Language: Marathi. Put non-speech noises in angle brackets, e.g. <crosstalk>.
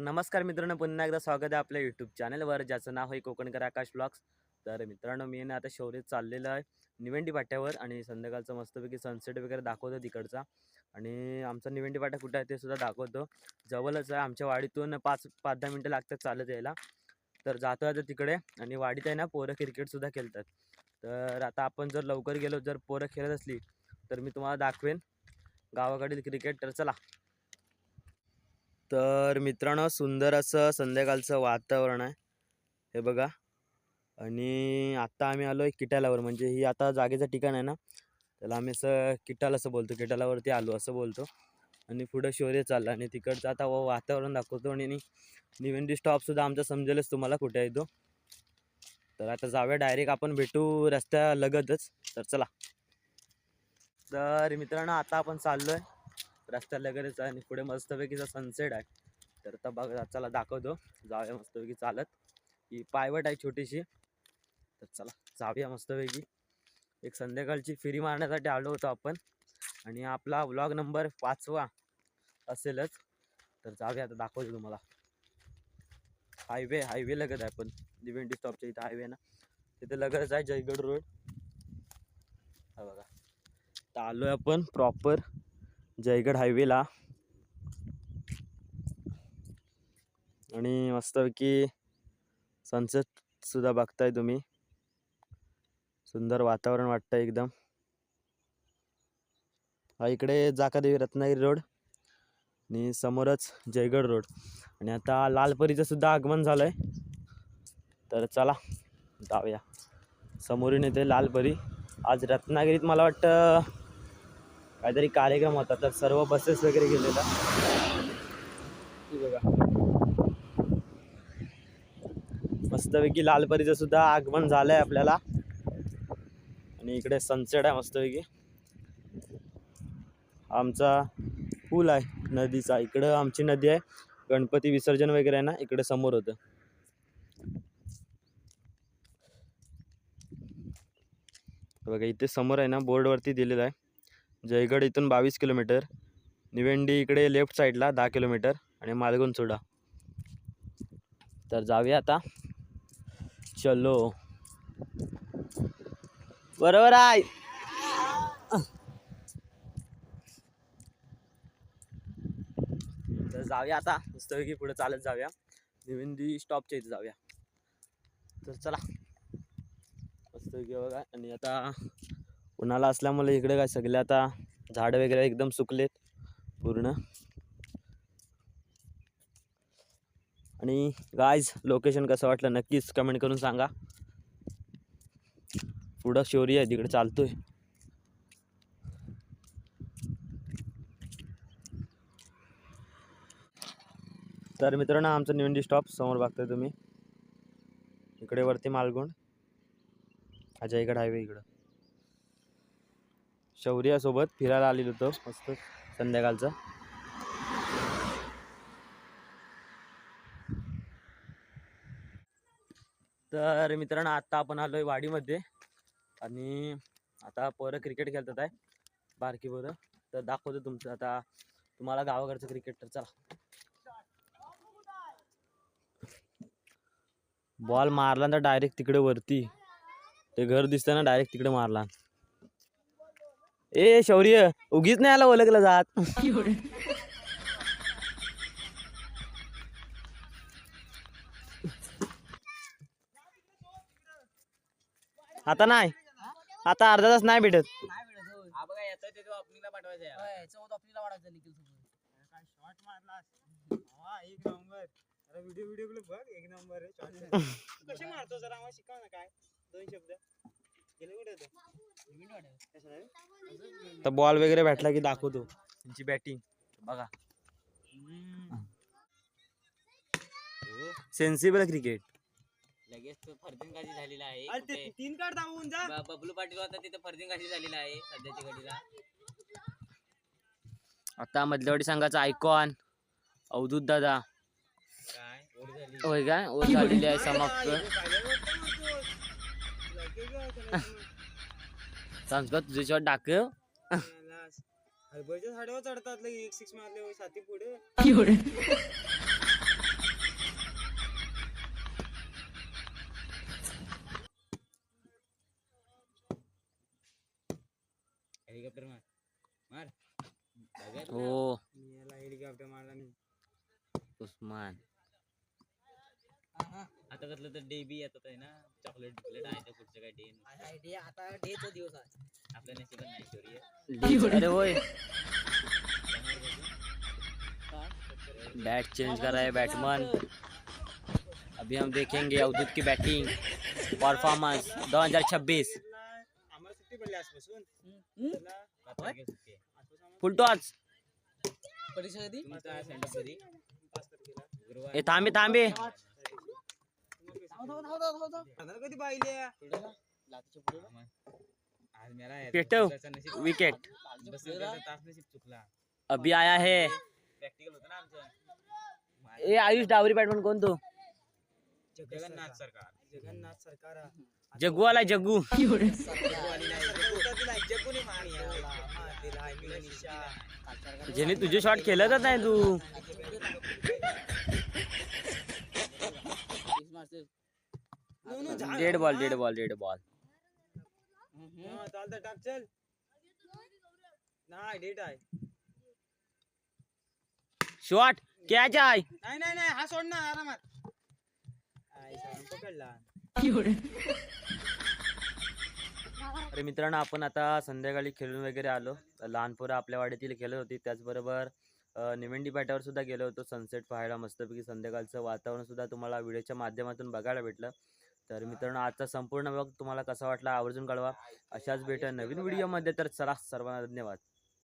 नमस्कार मित्रांनो पुन्हा एकदा स्वागत आहे आपल्या यूट्यूब चॅनलवर ज्याचं नाव आहे कोकणकर आकाश ब्लॉग्स तर मित्रांनो मी ना आता शौर्य चाललेलं आहे निवेंडी पाट्यावर आणि संध्याकाळचं मस्तपैकी सनसेट वगैरे दाखवतो तिकडचा. आणि आमचा निवेंडी पाट्या कुठं आहे ते सुद्धा दाखवतो. जवळच आहे आमच्या वाडीतून पाच पाच दहा मिनटं लागतात चालत यायला. तर जातो आता तिकडे आणि वाडीत आहे ना पोरं क्रिकेटसुद्धा खेळतात. तर आता आपण जर लवकर गेलो जर पोरं खेळत असली तर मी तुम्हाला दाखवेन गावाकडील क्रिकेट तर चला. तर मित्रांनो सुंदर असं संध्याकाळचं वातावरण आहे. हे बघा. आणि आत्ता आम्ही आलो आहे किटालावर. म्हणजे ही आता जागेचं ठिकाण आहे ना? त्याला आम्ही असं किटाल असं बोलतो. किटालावरती आलो असं बोलतो. आणि पुढं शौर्य चाललं. आणि तिकडचं आता व- वातावरण दाखवतो. आणि नि- स्टॉपसुद्धा आमचा समजेलच तुम्हाला कुठे आहे तो. तर आता जाऊया. डायरेक्ट आपण भेटू रस्त्या लगतच तर चला. तर मित्रांनो आता आपण चाललो आहे रस्त्यालगतच आहे आणि पुढे मस्तपैकीचा सनसेट आहे. तर आता बघा चला दाखवतो. जाऊया मस्तपैकी चालत. ही पायवट आहे छोटीशी. तर चला जाऊया मस्तपैकी. एक संध्याकाळची फेरी मारण्यासाठी आलो होतो आपण. आणि आपला व्लॉग नंबर पाचवा असेलच. तर जाऊया आता दाखवतो तुम्हाला. हायवे हायवे लगत आहे पण. दिवेंडी स्टॉपच्या इथं हायवे ना. तिथे लगतच आहे जयगड रोड हा बघा. तर आलो आहे आपण प्रॉपर जयगड हायवेला आणि मस्तपैकी सनसेटसुद्धा बघताय तुम्ही. सुंदर वातावरण वाटतं एकदम. हा इकडे जाकादेवी रत्नागिरी रोड आणि समोरच जयगड रोड. आणि आता लालपरीचं सुद्धा आगमन झालं आहे तर चला जाऊया. समोरून येते लालपरी. आज रत्नागिरीत मला वाटतं काहीतरी कार्यक्रम होता तर सर्व बसेस वगैरे गेलेला. बघा. मस्तपैकी लालपरीचं सुद्धा आगमन झालंय आपल्याला. आणि इकडे सनसेट आहे मस्तपैकी. आमचा पूल आहे नदीचा. इकडं आमची नदी आहे. गणपती विसर्जन वगैरे आहे ना इकडे समोर होतं. बघा इथे समोर आहे ना बोर्डवरती दिलेलं आहे. जयगड इथून बावीस किलोमीटर निवेंडी इकडे लेफ्ट साईडला दहा किलोमीटर आणि मालगुण सोडा तर जाऊया आता. चलो. बरोबर आहे. तर जाऊया आता. मस्तपैकी पुढे चालत जाऊया. निवेंदी स्टॉपच्या इथे जाऊया. तर चला. मस्तपैकी बघा. आणि आता उन्हाळा असल्यामुळे इकडे काय सगळे आता झाडं वगैरे एकदम सुकलेत पूर्ण. आणि गायज लोकेशन कसं वाटलं नक्कीच कमेंट करून सांगा. पुढं शोरी आहे तिकडे चालतोय. तर मित्रांनो आमचं निवंडी स्टॉप समोर बघताय तुम्ही. इकडे वरती मालगुंड. अजयगड हायवे इकडं. शौर्यासोबत फिरायला आलेलो होतो मस्त संध्याकाळचं. तर मित्रांनो आता आपण आलोय वाडीमध्ये आणि आता पोरं क्रिकेट खेळतात आहे. बारकी पोरं. तर दाखवतो तुमचं. आता तुम्हाला गावाकडचं क्रिकेट तर चला. बॉल मारला तर डायरेक्ट तिकडे वरती. ते घर दिसतं ना डायरेक्ट तिकडे मारला. ए शौर्य उगीच नाही आला ओळखलं जात. आता नाही. आता अर्धा तास नाही भेटत. व्हिडिओ व्हिडिओ बघ एक नंबर <laughs> कसे मारतो जरा आम्हाला शिकव ना काय? दोन शब्द. तर बॉल वगैरे भेटला की दाखवतो. त्यांची बॅटिंग बघा. सेन्सिबल क्रिकेट लगेच तो फर्दिंगाजी झालेला आहे? तीन कार्ड दाबवून जा. बबलू पाटील होता तिथे फर्दिंगाजी झालेला आहे सध्याच्या घडीला आता मधल्यावाडी संघाचा आयकॉन अवधूत दादा. काय? ओढ झाली. होय काय? ओ झालेली आहे समाप्त. संस्कार तुझ्याशिवाय डाक. हरभरच्या साड्यावर चढतात एक सिक्स मारले साथी पुढे. हेलिकॉप्टर मार. मार. बघा हो. याला हेलिकॉप्टर मारला मी उस्मान. आहा. आता कसलं तर डे बी येतात आहे ना. चॉकलेट बिकलेट आहे त्या पुढचं काय डे डे आता डेचा दिवस आहे. आपल्या नशिबात नाही अरे होय. बैट चेंज कर रहा है बैट्समैन अभी हम देखेंगे अवधूत की बैटिंग परफॉर्मेंस 2026 आम्हाला सुट्टी पडली आजपासून त्याला आजपासून आम्हाला फुल टॉस ए थांबे थांबे. कधी पाहिले आज मेरा है पेटव. विकेट. अभी आया है. प्रॅक्टिकल होतं ना आमचं ए आयुष डावरी बॅटमॅन कोण तो? जगन्नाथ सरकार. जगन्नाथ सरकार. जग्गू आला जग्गू. ज्याने तुझे शॉट खेळतच नाही तू. Dead ball dead ball dead ball. चालतं टाक चल. नाही डेट आहे. शॉट कॅच आहे. नाही नाही नाही हा सोड ना आरामात. आई साला, पकडला अरे मित्रांनो आपण आता संध्याकाळी खेळून वगैरे आलो. लहान पोरं आपल्या वाडीतील खेळत होती. त्याचबरोबर अ, निवंडी पाट्यावर सुद्धा गेलो होतो. सनसेट पाहायला मस्तपैकी संध्याकाळचं वातावरण सुद्धा तुम्हाला व्हिडिओच्या माध्यमातून बघायला भेटलं. तर मित्रांनो आजचा संपूर्ण ब्लॉग तुम्हाला कसा वाटला? आवर्जून कळवा. अशाच भेट नवीन व्हिडिओमध्ये तर चला सर्वांना धन्यवाद.